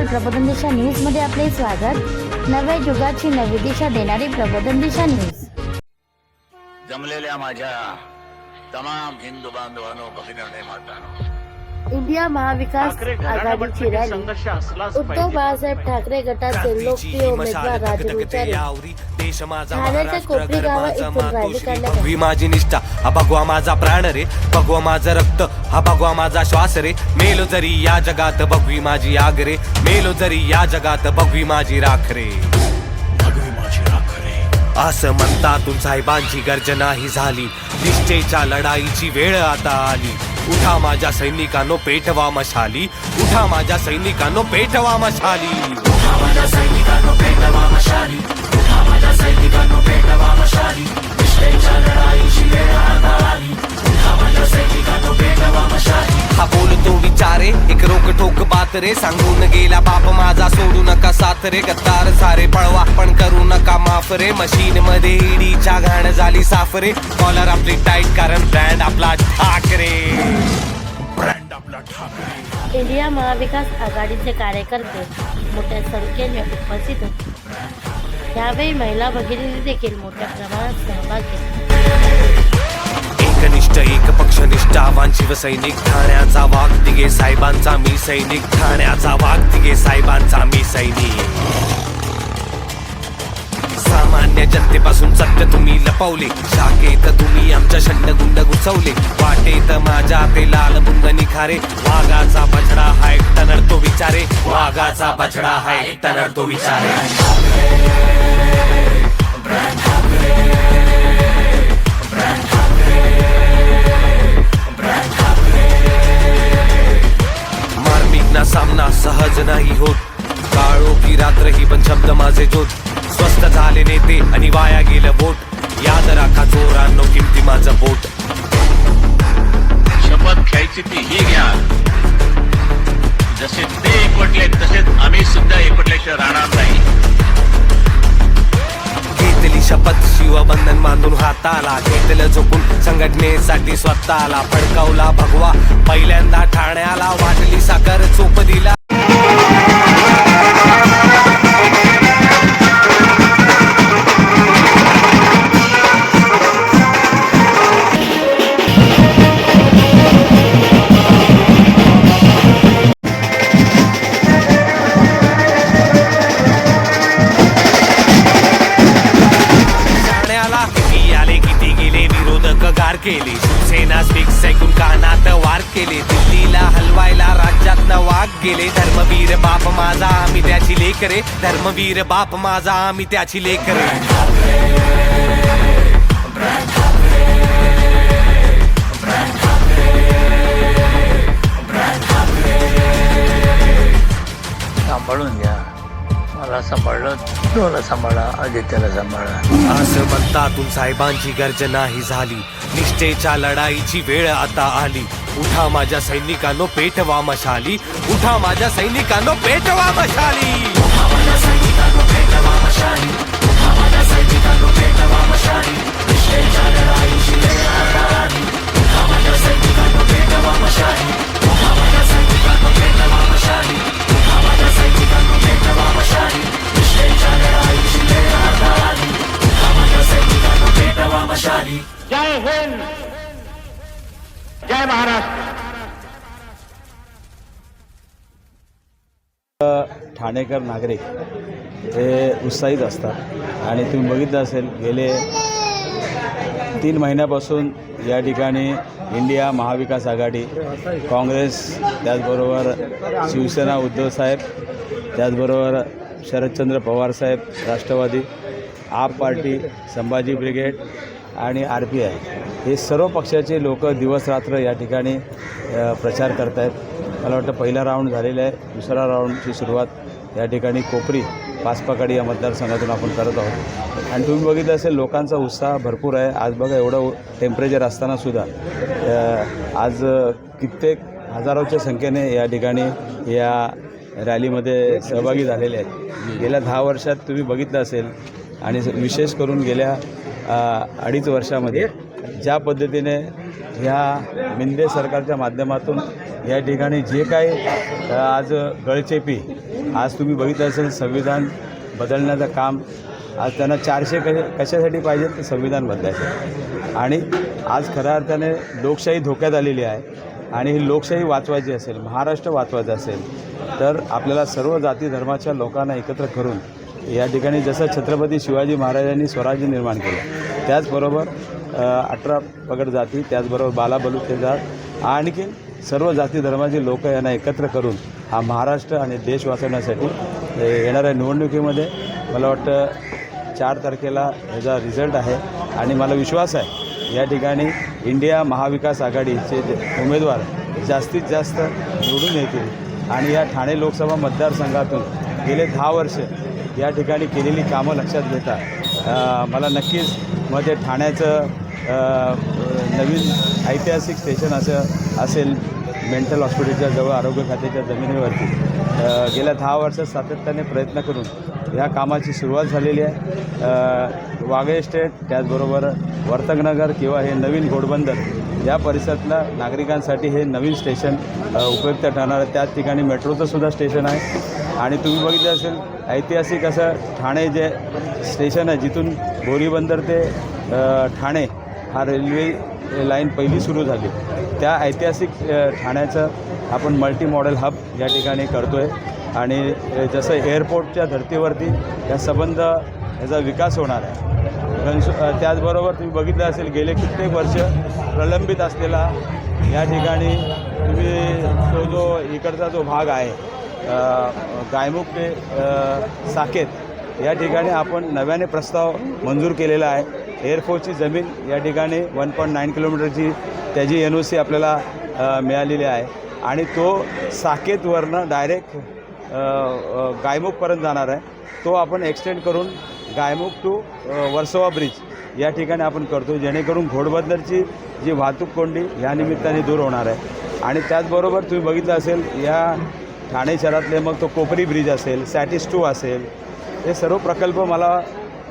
नमस्कार प्रबोधन दिशा न्यूज मध्ये आपले स्वागत नव्या युगाची नवी दिशा देणारी प्रबोधन दिशा न्यूज जमलेल्या माझ्या तमाम हिंदू बांधवांनो भगिनी आणि मातांनो इंडिया महाविकास आघाडीची रॅली. संघर्ष असलाच उद्धव बाळासाहेब ठाकरे गटाचे लोकप्रिय उमेदवार राजू विचारे ठाण्याच्या कोपरी गावात इथून रॅली काढण्यात आली. भगवी माझी निष्ठा. हा भगवा माझा प्राण रे. भगवा माझं रक्त. हा भगवा माझा श्वास रे. मेलो जरी या जगात भगवी माझी आग रे. मेलो जरी या जगात भगवी माझी राख रे. असं म्हणतातून साहेबांची गर्जना ही झाली. निष्ठेच्या लढाईची वेळ आता आली. उठा माझ्या सैनिकांनो पेटवा मशाली उठा माझ्या सैनिकांनो पेटवा मशाली उठा माझ्या सैनिकांनो पेटवा मशाली उठा माझ्या सैनिकांनो पेटवा मशाली निष्ठेच्या लढाईची वेळ आली. उठा माझ्या सैनिकांनो पेटवा मशाली हा बोलतो विचारे एक रोक ठोक बात रे. सांगून गेला बाप माझा सोडू नका साथ रे. गद्दार सारे पळवा पण करू नका माफ रे मशीन मध्ये ईडीच्या घाण झाली साफ रे कॉलर आपली टाईट कारण ब्रँड आपला ठाकरे. ब्रँड आपला ठाकरे. इंडिया महाविकास आघाडीचे कार्यकर्ते मोठ्या संख्येने उपस्थित होते. यावेळी महिला भगिनींनी देखील मोठ्या प्रमाणात सहभाग घेतला. एकनिष्ठ एक पक्षनिष्ठ आव्हान शिवसैनिक ठाण्याचा वाघ तिघे साहेबांचा मी सैनिक ठाण्याचा वाघ तिघे साहेबांचा मी सैनिक. सामान्य जनतेपासून सत्य तुम्ही लपवले. शाखेत तुम्ही आमच्या शंडगुंड घुसवले वाटेत माझ्या ते लाल बुंद निखारे. वाघाचा बछडा हाय टनर तो विचारे वाघाचा बछडा हाय टनर तो विचारे सामना सहज नाही होत. काळो की रात्र ही पण शब्द माझे जोत. स्वस्त झाले नेते आणि वाया गेलं बोट याद राखा चोरांनो किमती माझं बोट शपथ घ्यायची ती ही घ्या. जसे ते एकवटले तसेच आम्ही सुद्धा एकवटल्याशिवाय राहणार नाही. घेतली शपथ शिवबंधन बांधून हाताला घेतलं झोपून. संघटनेसाठी स्वतःला फडकावला भगवा. पहिल्यांदा ठाण्याला वाटली साखर चोप दिला. गेले धर्मवीर बाप माझा आम्ही त्याची लेख रे धर्मवीर बाप माझा आम्ही त्याची लेख रे सांभाळून घ्या. मला सांभाळलं तुला सांभाळा आदित्याला सांभाळा. असं म्हणतातून साहेबांची गर्जना ही झाली. निष्ठेच्या लढाईची वेळ आता आली. उठा माझ्या सैनिकांनो पेटवा मशाली उठा माझ्या सैनिकांनो पेटवा मशाली उठा माझ्या सैनिकांनो पेटवा मशाली उठा माझ्या सैनिकांनो पेटवा मशाली निष्ठेच्या लढाईची वेळ उठा माझ्या सैनिकांनो पेटवा मशाली उठा माझ्या सैनिकांनो पेटवा मशाली उठा माझ्या सैनिकांनो पेटवा मशाली निष्ठेच्या लढाईची वेळ उठा माझ्या सैनिकांनो पेटवा मशाली जय हिंद। जय महाराष्ट्र। ठाणेकर नागरिक हे उत्साहित असतात आणि तुम्ही बघितलं असेल गेले तीन महिन्यापासून या ठिकाणी इंडिया महाविकास आघाडी काँग्रेस त्याचबरोबर शिवसेना उद्धव साहेब त्याचबरोबर शरदचंद्र पवार साहेब राष्ट्रवादी आप पार्टी संभाजी ब्रिगेड आणि आर पी आय हे सर्व पक्षाचे लोक दिवसरात्र या ठिकाणी प्रचार करत आहेत मला वाटतं पहिला राऊंड झालेला आहे. दुसरा राऊंडची सुरुवात या ठिकाणी कोपरी पाचपाकाडी या मतदारसंघातून आपण करत आहोत. आणि तुम्ही बघितलं असेल लोकांचा उत्साह भरपूर आहे. आज बघा एवढं टेम्परेचर असतानासुद्धा आज कित्येक हजारोच्या संख्येने या ठिकाणी या रॅलीमध्ये सहभागी झालेले आहेत. गेल्या दहा वर्षात तुम्ही बघितलं असेल आणि विशेष करून गेल्या अडीच वर्षामध्ये ज्या पद्धतीने ह्या मिंदे सरकारच्या माध्यमातून या ठिकाणी जे काही आज गळचेपी आज तुम्ही बघितलं असेल संविधान बदलण्याचं काम आज त्यांना चारशे क कशासाठी पाहिजे तर संविधान बदलायचं आणि आज खऱ्या अर्थाने लोकशाही धोक्यात आलेली आहे आणि ही लोकशाही वाचवायची असेल महाराष्ट्र वाचवायचं असेल तर आपल्याला सर्व जाती धर्माच्या लोकांना एकत्र करून या ठिकाणी जसं छत्रपती शिवाजी महाराजांनी स्वराज्य निर्माण केलं त्याचबरोबर अठरा पगड जाती त्याचबरोबर बालाबलुते जात. आणखी सर्व जाती धर्माचे लोक यांना एकत्र करून हा महाराष्ट्र आणि देश वाचवण्यासाठी येणाऱ्या निवडणुकीमध्ये मला वाटतं चार तारखेला ह्याचा रिझल्ट आहे. आणि मला विश्वास आहे या ठिकाणी इंडिया महाविकास आघाडीचे उमेदवार जास्तीत जास्त निवडून येतील. आणि या ठाणे लोकसभा मतदारसंघातून गेले दहा वर्ष या ठिकाणी केलेली कामं लक्षात घेता मला नक्कीच मग ते ठाण्याचं नवीन ऐतिहासिक स्टेशन असं असेल मेंटल हॉस्पिटलच्या जवळ आरोग्य खात्याच्या जमिनीवरती. गेल्या दहा वर्षात सातत्याने प्रयत्न करून ह्या कामाची सुरुवात झालेली आहे. वाघे वागळे एस्टेट त्याचबरोबर वर्तकनगर किंवा हे नवीन घोडबंदर या परिसरातल्या नागरिकांसाठी हे नवीन स्टेशन उपयुक्त ठरणार आहे. त्याच ठिकाणी मेट्रोचं सुद्धा स्टेशन आहे. आणि तुम्ही बघितलं असेल ऐतिहासिक असं ठाणे जे स्टेशन आहे जिथून बोरीबंदर ते ठाणे हा रेल्वे लाईन पहिली सुरू झाली. त्या ऐतिहासिक ठाण्याचं आपण मल्टी मॉडेल हब या ठिकाणी करतो आहे आणि जसं एअरपोर्टच्या धर्तीवरती या संबंध याचा विकास होणार आहे. कन्सु त्याचबरोबर तुम्ही बघितलं असेल गेले कित्येक वर्ष प्रलंबित असलेला या ठिकाणी तुम्ही तो जो इकडचा जो भाग आहे गायमुख ते साकेत या ठिकाणी आपण नव्याने प्रस्ताव मंजूर केलेला आहे. एअरफोर्सची जमीन या ठिकाणी वन पॉईंट नाईन किलोमीटरची त्याची एन ओ सी आपल्याला मिळालेली आहे. आणि तो साकेतवरनं डायरेक्ट गायमुखपर्यंत जाणार आहे. तो आपण एक्सटेंड करून गायमुख टू वर्सोवा ब्रिज या ठिकाणी आपण करतो जेणेकरून घोडबंदरची जी वाहतूक कोंडी ह्या निमित्ताने दूर होणार आहे. आणि त्याचबरोबर तुम्ही बघितलं असेल या ठाणे शहरातले मग तो कोपरी ब्रिज असेल सॅटिस टू असेल हे सर्व प्रकल्प मला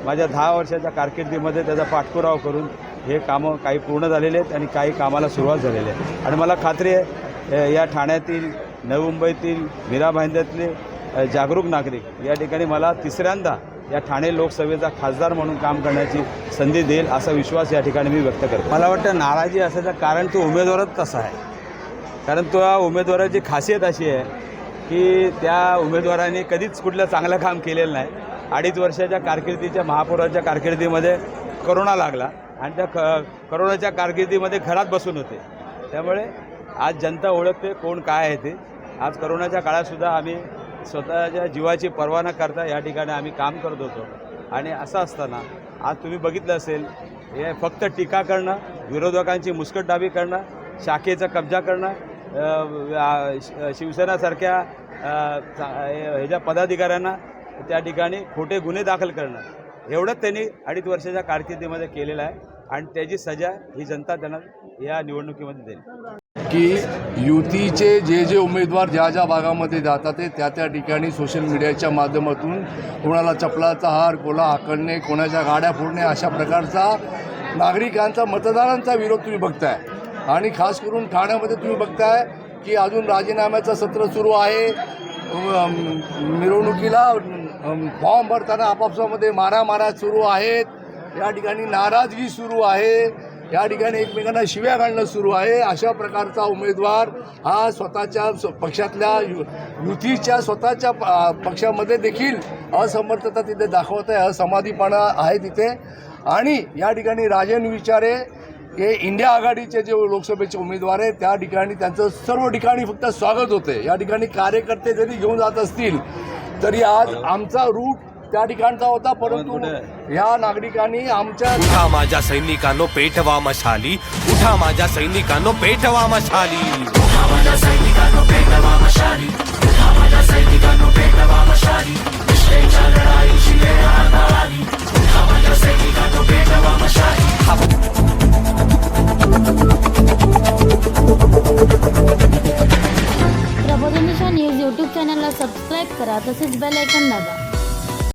माझ्या दहा वर्षाच्या कारकिर्दीमध्ये त्याचा पाठपुरावा करून हे कामं काही पूर्ण झालेले आहेत आणि काही कामाला सुरुवात झालेली आहे. आणि मला खात्री आहे या ठाण्यातील नवी मुंबईतील मीरा भाईंद्यातले जागरूक नागरिक या ठिकाणी मला तिसऱ्यांदा या ठाणे लोकसभेचा खासदार म्हणून काम करण्याची संधी देईल असा विश्वास या ठिकाणी मी व्यक्त करतो. मला वाटतं नाराजी असायचं कारण तो उमेदवारच तसा आहे. कारण त्या उमेदवाराची खासियत अशी आहे की त्या उमेदवाराने कधीच कुठलं चांगलं काम केलेलं नाही. अडीच वर्षाच्या कारकिर्दीच्या महापौराच्या कारकिर्दीमध्ये करोना लागला. आणि त्या क करोनाच्या कारकिर्दीमध्ये घरात बसून होते. त्यामुळे आज जनता ओळखते कोण काय आहे ते. आज करोनाच्या काळातसुद्धा आम्ही स्वतःच्या जीवाची पर्वा न करता या ठिकाणी आम्ही काम करत होतो. आणि असं असताना आज तुम्ही बघितलं असेल हे फक्त टीका करणं विरोधकांची मुस्कटदाबी करणं शाखेचा कब्जा करणं शि- शिवसेनासारख्या ह्याच्या पदाधिकाऱ्यांना त्या ठिकाणी खोटे गुन्हे दाखल करणं एवढंच त्यांनी अडीच वर्षाच्या कारकिर्दीमध्ये केलेलं आहे आणि त्याची सजा ही जनता त्यांना या निवडणुकीमध्ये देईल. की युतीचे जे जे उमेदवार ज्या ज्या भागामध्ये जातात ते त्या त्या ठिकाणी सोशल मीडियाच्या माध्यमातून कोणाला चपलाचा हार कोणा आकडणे कोणाच्या गाड्या फोडणे अशा प्रकारचा नागरिकांचा मतदारांचा विरोध तुम्ही बघताय. आणि खास करून ठाण्यामध्ये तुम्ही बघताय की अजून राजीनाम्याचं सत्र सुरू आहे. मिरवणुकीला फॉर्म भरताना आपापसामध्ये मारामारा सुरू आहेत. या ठिकाणी नाराजगी सुरू आहे. या ठिकाणी एकमेकांना शिव्या घालणं सुरू आहे. अशा प्रकारचा उमेदवार हा स्वतःच्या स्व- पक्षातल्या यु युतीच्या स्वतःच्या प- पक्षामध्ये देखील असमर्थता तिथे दाखवत आहे. असमाधीपणा आहे तिथे. आणि या ठिकाणी राजन विचारे हे इंडिया आघाडीचे जे लोकसभेचे उमेदवार आहेत त्या ठिकाणी त्यांचं सर्व ठिकाणी फक्त स्वागत होते या ठिकाणी कार्यकर्ते जरी घेऊन जात असतील तरी आज आमचा रूट त्या ठिकाणचा होता परंतु ह्या नागरिकांनी आमच्या उठा माझ्या सैनिकांनो पेटवा मशाली उठा माझ्या सैनिकांनो पेटवा मशाली उठा माझ्या सैनिकांनो पेटवा मशाली तसेच बेल आयकॉन दाबा.